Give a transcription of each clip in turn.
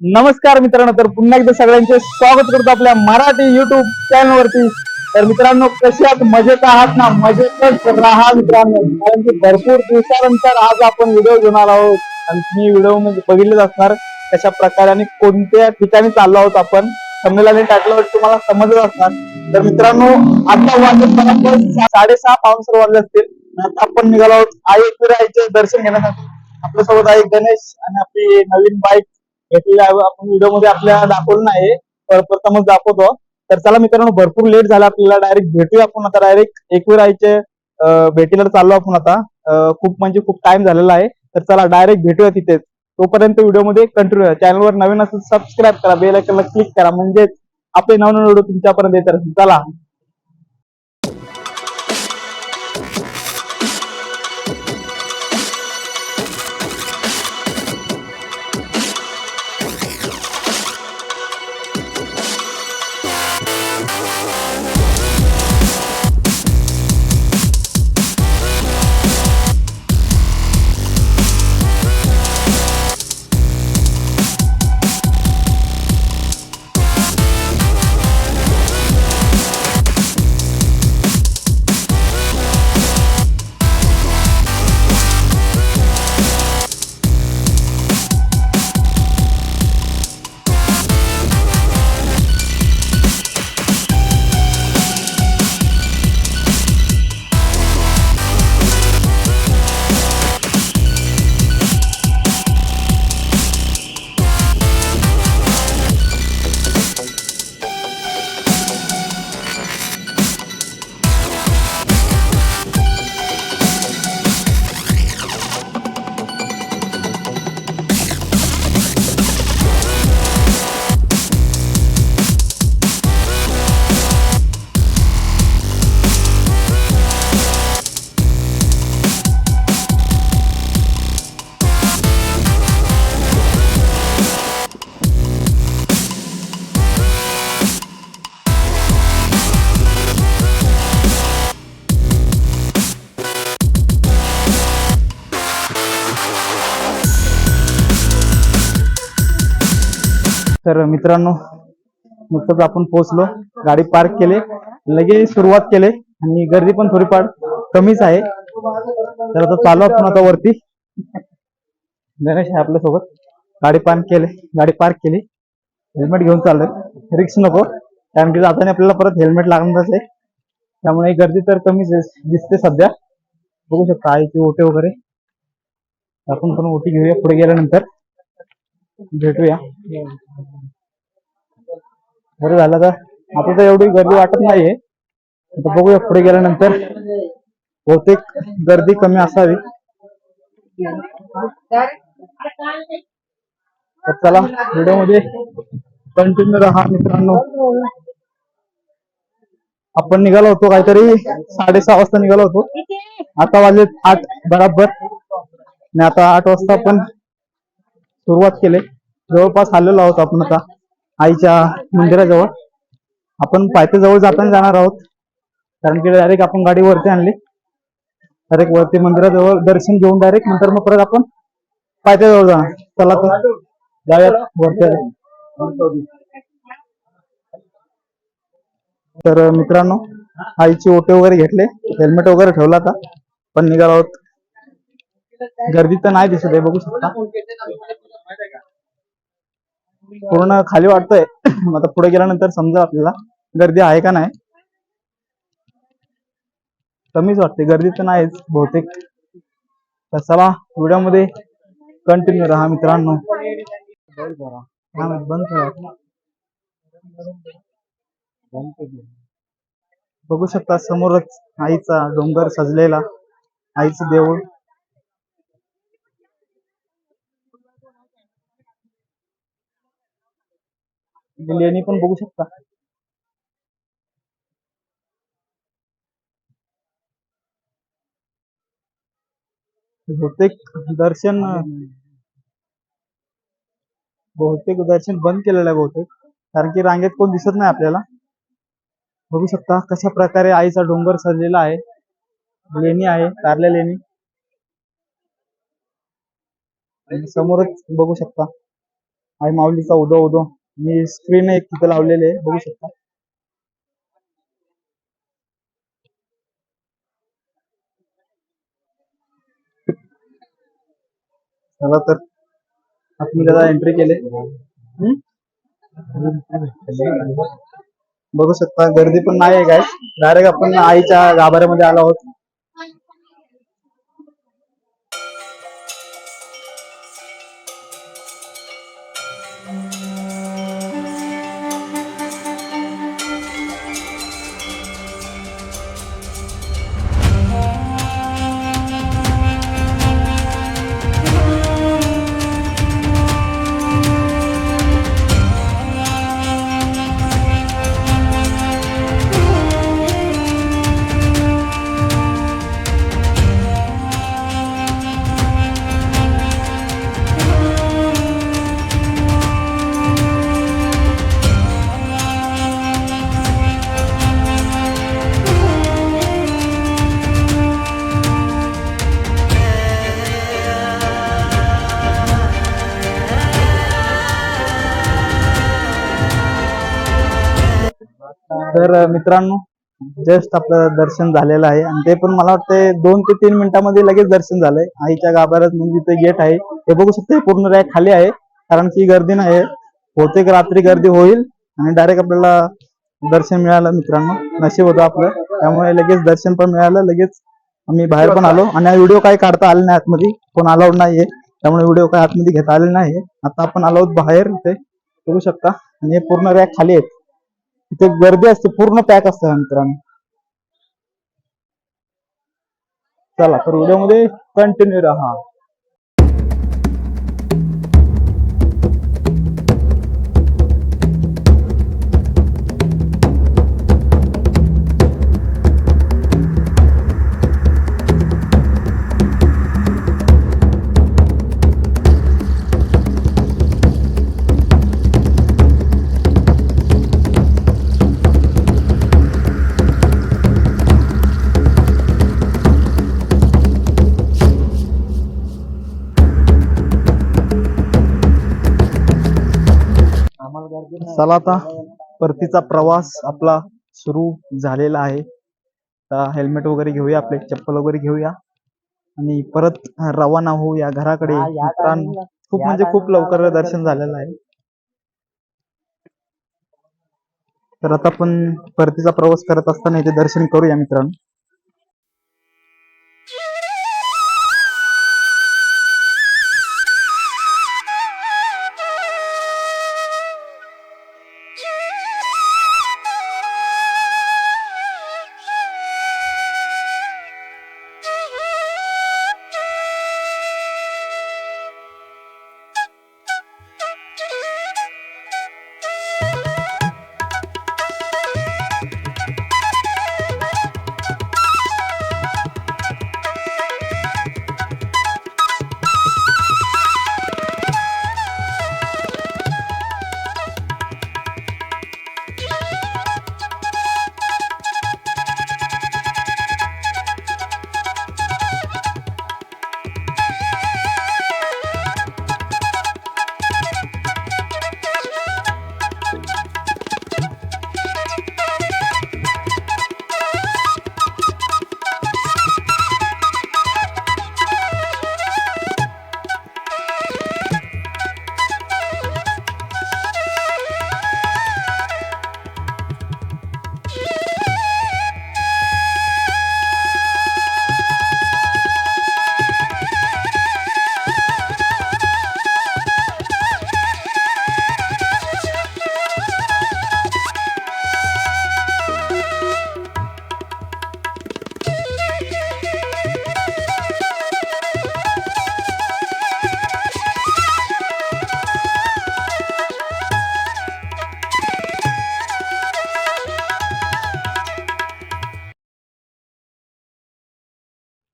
नमस्कार मित्रांनो तर पुन्हा एकदा सगळ्यांचे स्वागत करतो आपल्या मराठी युट्यूब चॅनल वरती. तर मित्रांनो कशी आहात? मजेत आहात ना? मजेतच राहा मित्रांनो. कारण की भरपूर दिवसानंतर आज आपण व्हिडिओ घेणार आहोत. आणि तुम्ही व्हिडिओ म्हणजे बघितलेच असणार. कशा प्रकारे आणि कोणत्या ठिकाणी चाललो आहोत आपण? संमेलनाने टाकलं तुम्हाला समजलं असणार. तर मित्रांनो आता वाजत बरोबर साडेसहा पाऊन वाजले असतील. आता आपण निघालो आहोत. आई फिरायचे दर्शन घेण्यासाठी. आपल्यासोबत आहे गणेश आणि आपली नवीन बाईक. घेतलेली आपण व्हिडिओमध्ये आपल्याला दाखवलं नाही प्रथमच दाखवतो. तर चला मित्रांनो भरपूर लेट झाला आपल्याला डायरेक्ट भेटूया आपण आता डायरेक्ट एकविराईचे अं, भेटीला चाललो आपण आता. खूप म्हणजे खूप टाइम झालेला आहे. तर चला डायरेक्ट भेटूया तिथेच तोपर्यंत व्हिडिओमध्ये कंटिन्यू चॅनलवर नवीन असेल सबस्क्राईब करा. बेल आयकनला क्लिक करा. म्हणजेच आपले नवनवीन व्हिडिओ तुमच्यापर्यंत येत राहतील. चला. तर मित्रांनो नुकतंच आपण पोहोचलो. गाडी पार्क केले. लगेच सुरुवात केले. आणि गर्दी पण थोडीफार कमीच आहे. तर आता चालू आपण आता वरती. गणेश आहे आपल्यासोबत गाडी पार्क केले. गाडी पार्क केली. हेल्मेट घेऊन चाललोय. रिक्स नको. कारण की जाताना आपल्याला परत हेल्मेट लागणारच आहे. त्यामुळे गर्दी तर कमीच दिसते सध्या. बघू शकता आईची ओटे वगैरे. आपण पण ओटी घेऊया पुढे गेल्यानंतर. भेटूया. बरं झालं का आता तर एवढी गर्दी वाटत नाहीये. आता बघूया पुढे गेल्यानंतर. बहुतेक गर्दी कमी असावी. तर चला व्हिडिओमध्ये कंटिन्यू राहा मित्रांनो. आपण निघालो होतो काहीतरी साडेसहा वाजता निघालो होतो. आता वाजले आठ बराबर. आणि आता आठ वाजता आपण सुरुवात केली. जवळपास आलेलो आहोत आपण आता आईच्या मंदिराजवळ. आपण पायथ्याजवळ जाताना जाणार आहोत. कारण की डायरेक्ट आपण गाडी वरती आणली. डायरेक्ट वरती मंदिराजवळ दर्शन घेऊन डायरेक्ट नंतर मग परत आपण पायथ्याजवळ जाणार. चला तर जाऊयात वरती. तर मित्रांनो आईचे ओटे वगैरे घेतले. हेल्मेट वगैरे ठेवला आता. पण निघालो आहोत. गर्दी तर नाही दिसत आहे बघू शकता. पूर्ण खाली वाटतंय आता पुढे गेल्यानंतर समजा आपल्याला गर्दी आहे का नाही? कमीच वाटते. गर्दी तर नाहीच बहुतेक. तर चला व्हिडिओमध्ये कंटिन्यू राहा मित्रांनो. बंद बघू शकता समोरच आईचा डोंगर सजलेला आईचं देऊळ. म्हणजे लेणी पण बघू शकता. बहुतेक दर्शन बहुतेक दर्शन बंद केलेलं आहे बहुतेक. कारण की रांगेत कोण दिसत नाही आपल्याला. बघू शकता कशा प्रकारे आईचा डोंगर सजलेला आहे. लेणी आहे कारल्या लेणी. समोरच बघू शकता. आई माऊलीचा उदो उदो. मी स्क्रीन एक तिथे लावलेले आहे बघू शकता. चला तर आपण त्याला एंट्री केले. बघू शकता गर्दी पण नाही आहे काय डायरेक्ट आपण आईच्या गाभाऱ्यामध्ये आलो आहोत. तर मित्रांनो जस्ट आपलं दर्शन झालेलं आहे. आणि ते पण मला वाटतंय दोन ते तीन मिनिटांमध्ये लगेच दर्शन झालंय. आईच्या गाभाऱ्यात म्हणजे ते गेट आहे. हे बघू शकते पूर्ण रॅक खाली आहे. कारण की गर्दी नाही बहुतेक रात्री गर्दी होईल आणि डायरेक्ट आपल्याला दर्शन मिळालं मित्रांनो. नशीब होतं आपलं. त्यामुळे लगेच दर्शन पण मिळालं. लगेच आम्ही बाहेर पण आलो. आणि व्हिडिओ काही काढता आले नाही आतमध्ये. कोण अलाउड नाहीये. त्यामुळे व्हिडिओ काही आतमध्ये घेता आले नाही आता आपण आलो बाहेर ते बघू शकता. आणि हे पूर्ण रॅक खाली आहेत. तिथे गर्दी असते पूर्ण पॅक असतं मित्रांनो. चला तर व्हिडिओमध्ये कंटिन्यू राहा. चला आता. परतीचा प्रवास आपला सुरू झालेला आहे. आता हेल्मेट वगैरे घेऊया आपले चप्पल वगैरे घेऊया. आणि परत रवाना होऊया घराकडे. मित्रांनो खूप म्हणजे खूप लवकर दर्शन झालेलं आहे. तर आता आपण परतीचा प्रवास करत असताना इथे दर्शन करूया मित्रांनो.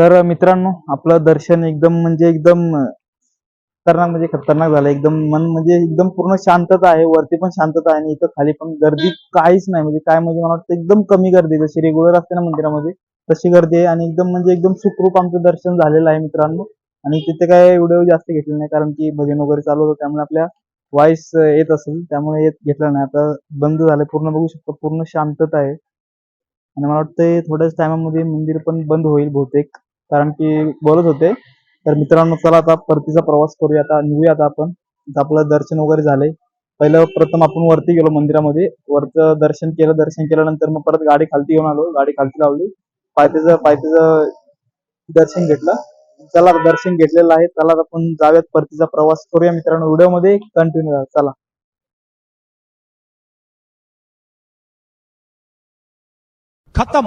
तर मित्रांनो आपलं दर्शन एकदम म्हणजे एकदम खतरनाक म्हणजे खतरनाक झालं. एकदम मन म्हणजे एकदम पूर्ण शांतता आहे वरती पण शांतता आहे आणि इथं खाली पण गर्दी काहीच नाही. म्हणजे काय म्हणजे मला वाटतं एकदम कमी गर्दी. जशी रेग्युलर असते ना मंदिरामध्ये तशी गर्दी आहे आणि एकदम म्हणजे एकदम सुखरूप आमचं दर्शन झालेलं आहे मित्रांनो. आणि तिथे काय व्हिडिओ जास्त घेतले नाही कारण की भजन वगैरे चालू होतं. त्यामुळे आपल्या व्हॉइस येत असेल. त्यामुळे येत घेतला नाही. आता बंद झालंय पूर्ण बघू शकतो. पूर्ण शांतता आहे. आणि मला वाटतंय थोड्याच टायमामध्ये मंदिर पण बंद होईल बहुतेक. कारण की बोलत होते. तर मित्रांनो चला आता परतीचा प्रवास करूया. आता निघूया आता आपण. आपलं दर्शन वगैरे झालंय. पहिलं प्रथम आपण वरती गेलो मंदिरामध्ये. वरचं दर्शन केलं दर्शन केल्यानंतर मग परत गाडी खालती घेऊन आलो. गाडी खालती लावली. पायथ्याचं पायथ्याच दर्शन घेतलं. चला दर्शन घेतलेलं आहे. चला आपण जाव्यात परतीचा प्रवास करूया मित्रांनो. व्हिडिओमध्ये कंटिन्यू चला. खतम.